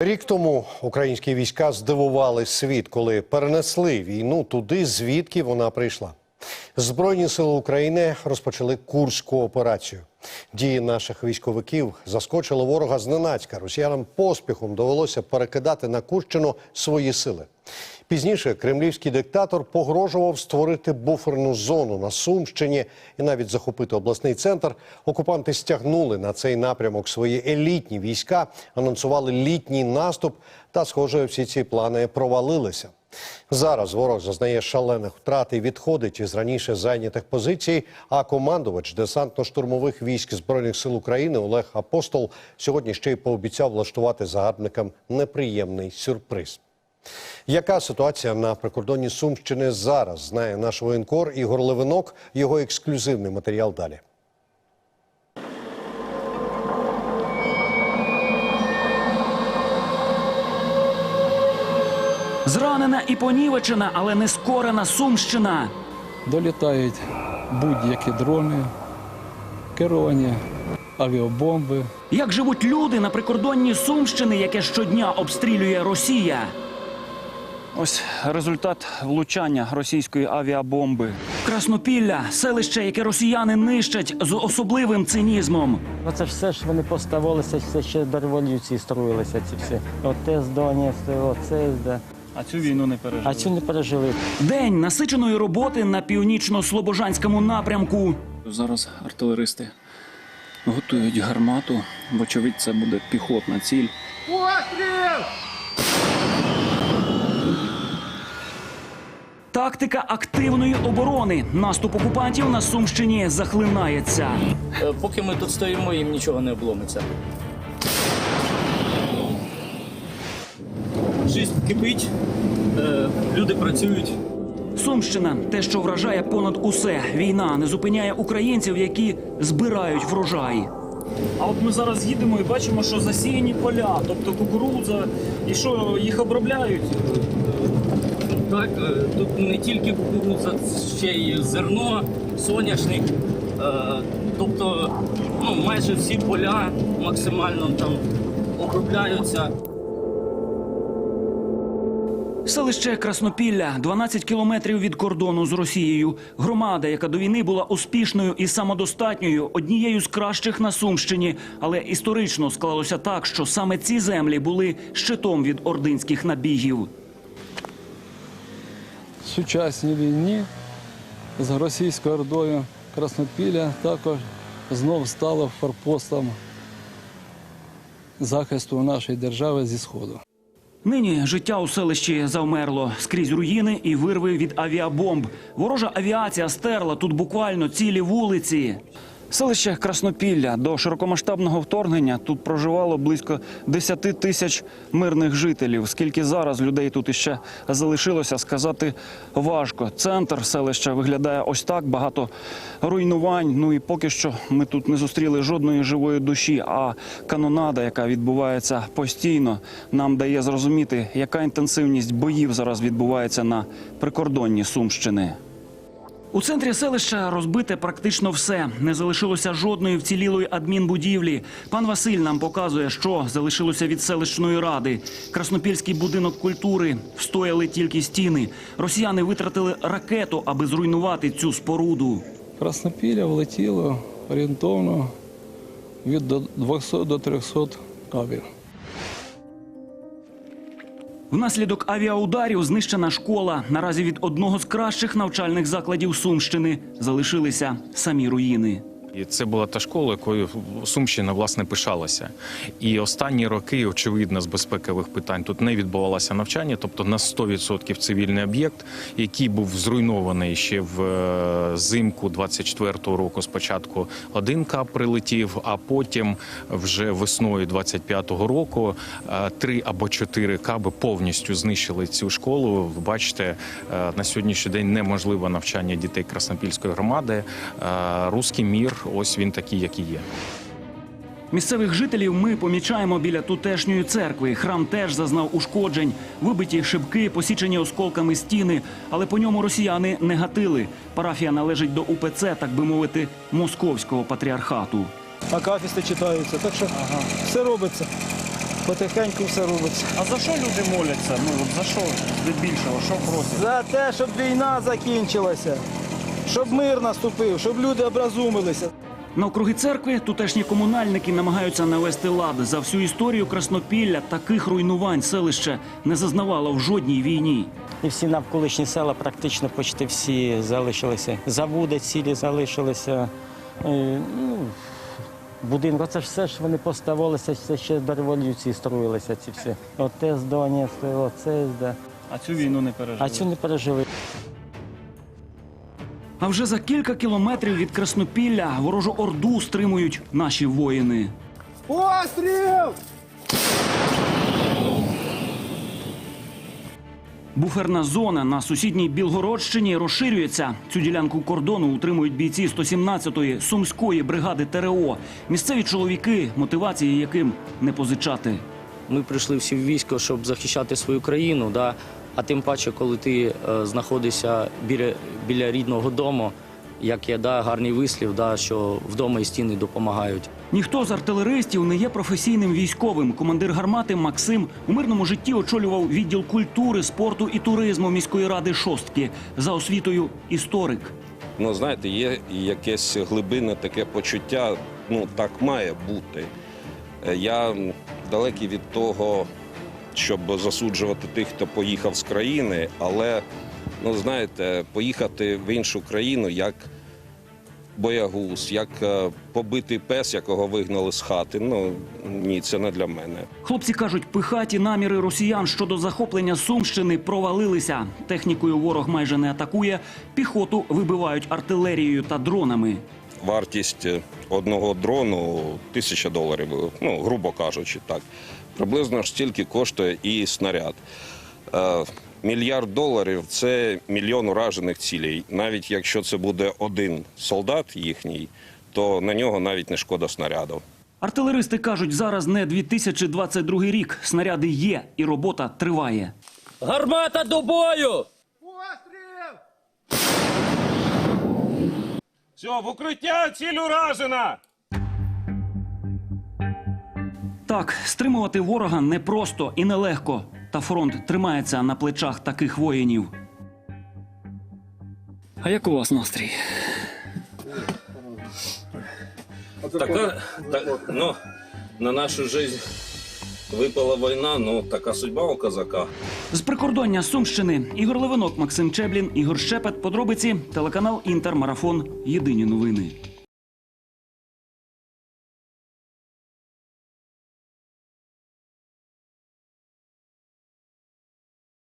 Рік тому українські війська здивували світ, коли перенесли війну туди, звідки вона прийшла. Збройні сили України розпочали курську операцію. Дії наших військовиків заскочили ворога зненацька. Росіянам поспіхом довелося перекидати на Курщину свої сили. Пізніше кремлівський диктатор погрожував створити буферну зону на Сумщині і навіть захопити обласний центр. Окупанти стягнули на цей напрямок свої елітні війська, анонсували літній наступ. Та, схоже, всі ці плани провалилися. Зараз ворог зазнає шалених втрат і відходить із раніше зайнятих позицій. А командувач десантно-штурмових військ збройних сил України Олег Апостол сьогодні ще й пообіцяв влаштувати загарбникам неприємний сюрприз. Яка ситуація на прикордонні Сумщини зараз? Знає наш воєнкор Ігор Левинок. Його ексклюзивний матеріал далі. Зранена і понівечена, але не скорена Сумщина. Долітають будь-які дрони, керовані авіабомби. Як живуть люди на прикордонні Сумщини, яке щодня обстрілює Росія? Ось результат влучання російської авіабомби. Краснопілля селище, яке росіяни нищать з особливим цинізмом. Ну це ж все ж вони поставилися, все ще до революції строїлися ці всі. Оте здання, оце. А цю війну не пережили. А цю не пережили. День насиченої роботи на північно-слобожанському напрямку. Зараз артилеристи готують гармату. Вочевидь, це буде піхотна ціль. Тактика активної оборони. Наступ окупантів на Сумщині захлинається. Е, Поки ми тут стоїмо, їм нічого не обломиться. Жизнь кипить, е, люди працюють. Сумщина те, що вражає понад усе. Війна не зупиняє українців, які збирають врожай. А от ми зараз їдемо і бачимо, що засіяні поля, тобто кукурудза, і що їх обробляють. Так, е, тут не тільки кукурудза, ще й зерно, соняшник. Е, Тобто ну, майже всі поля максимально там обробляються. Селище Краснопілля 12 кілометрів від кордону з Росією. Громада, яка до війни була успішною і самодостатньою, однією з кращих на Сумщині. Але історично склалося так, що саме ці землі були щитом від ординських набігів. В сучасній війні з російською ордою Краснопілля також знов стало форпостом захисту нашої держави зі сходу. Нині життя у селищі завмерло скрізь руїни і вирви від авіабомб. Ворожа авіація стерла тут буквально цілі вулиці. Селище Краснопілля до широкомасштабного вторгнення тут проживало близько 10 тисяч мирних жителів. Скільки зараз людей тут іще залишилося, сказати важко. Центр селища виглядає ось так. Багато руйнувань. Ну і поки що ми тут не зустріли жодної живої душі. А канонада, яка відбувається постійно, нам дає зрозуміти, яка інтенсивність боїв зараз відбувається на прикордонні Сумщини. У центрі селища розбите практично все. Не залишилося жодної вцілілої адмінбудівлі. Пан Василь нам показує, що залишилося від селищної ради. Краснопільський будинок культури встояли тільки стіни. Росіяни витратили ракету, аби зруйнувати цю споруду. Краснопілля влетіло орієнтовно від до 200 до 300 кабів. Внаслідок авіаударів знищена школа. Наразі від одного з кращих навчальних закладів Сумщини залишилися самі руїни. І це була та школа, якою Сумщина власне пишалася. І останні роки, очевидно, з безпекових питань тут не відбувалося навчання, тобто на 100% цивільний об'єкт, який був зруйнований ще в е, зимку 24-го року. Спочатку один кап прилетів, а потім вже весною 25-го року е, три або чотири каби повністю знищили цю школу. Бачите, е, на сьогоднішній день неможливо навчання дітей Краснопільської громади. Руський мір, ось він такий, який є. Місцевих жителів ми помічаємо біля тутешньої церкви. Храм теж зазнав ушкоджень, вибиті шибки, посічені осколками стіни, але по ньому росіяни не гатили. Парафія належить до УПЦ, так би мовити, московського патріархату. Акафісти читаються, так що все робиться. потихеньку все робиться. А за що люди моляться? Ну от за що здебільшого? Що просять? За те, щоб війна закінчилася, щоб мир наступив, щоб люди образумилися. Навкруги церкви тутешні комунальники намагаються навести лад. За всю історію Краснопілля таких руйнувань селище не зазнавало в жодній війні. І всі навколишні села практично почти всі залишилися. Заводи цілі залишилися. Е, Ну, будинок, це ж все ж вони поставилися, це ще до революції строїлися ці всі. Оте здання, оце зда. А цю війну не пережили. А цю не пережили. А вже за кілька кілометрів від Краснопілля ворожу орду стримують наші воїни. Буферна зона на сусідній Білгородщині розширюється. Цю ділянку кордону утримують бійці 117-ї сумської бригади ТРО. Місцеві чоловіки, мотивації яким не позичати. Ми прийшли всі в військо, щоб захищати свою країну. Да? А тим паче, коли ти е, знаходишся біля, біля рідного дому, як є да, гарний вислів, да, що вдома і стіни допомагають. Ніхто з артилеристів не є професійним військовим. Командир гармати Максим у мирному житті очолював відділ культури, спорту і туризму міської ради шостки за освітою історик. Ну, знаєте, є якесь глибинне таке почуття, ну так має бути. Е, Я далекий від того, щоб засуджувати тих, хто поїхав з країни, але ну знаєте, поїхати в іншу країну як боягуз, як е, побитий пес, якого вигнали з хати. Ну ні, це не для мене. Хлопці кажуть, пихаті наміри росіян щодо захоплення Сумщини провалилися. Технікою ворог майже не атакує, піхоту вибивають артилерією та дронами. Вартість е, одного дрону тисяча доларів, ну, грубо кажучи, так. Приблизно ж стільки коштує і снаряд. Е, мільярд доларів це мільйон уражених цілей. Навіть якщо це буде один солдат їхній, то на нього навіть не шкода снаряду. Артилеристи кажуть, зараз не 2022 рік. Снаряди є і робота триває. Гармата до бою! Все, в укриття ціль уражена! Так, стримувати ворога непросто і нелегко. Та фронт тримається на плечах таких воїнів. А як у вас настрій? Така, та, ну, на нашу життя випала війна, ну така судьба у козака. З прикордоння Сумщини Ігор Левинок, Максим Чеблін, Ігор Щепет. Подробиці телеканал Інтер Марафон. Єдині новини.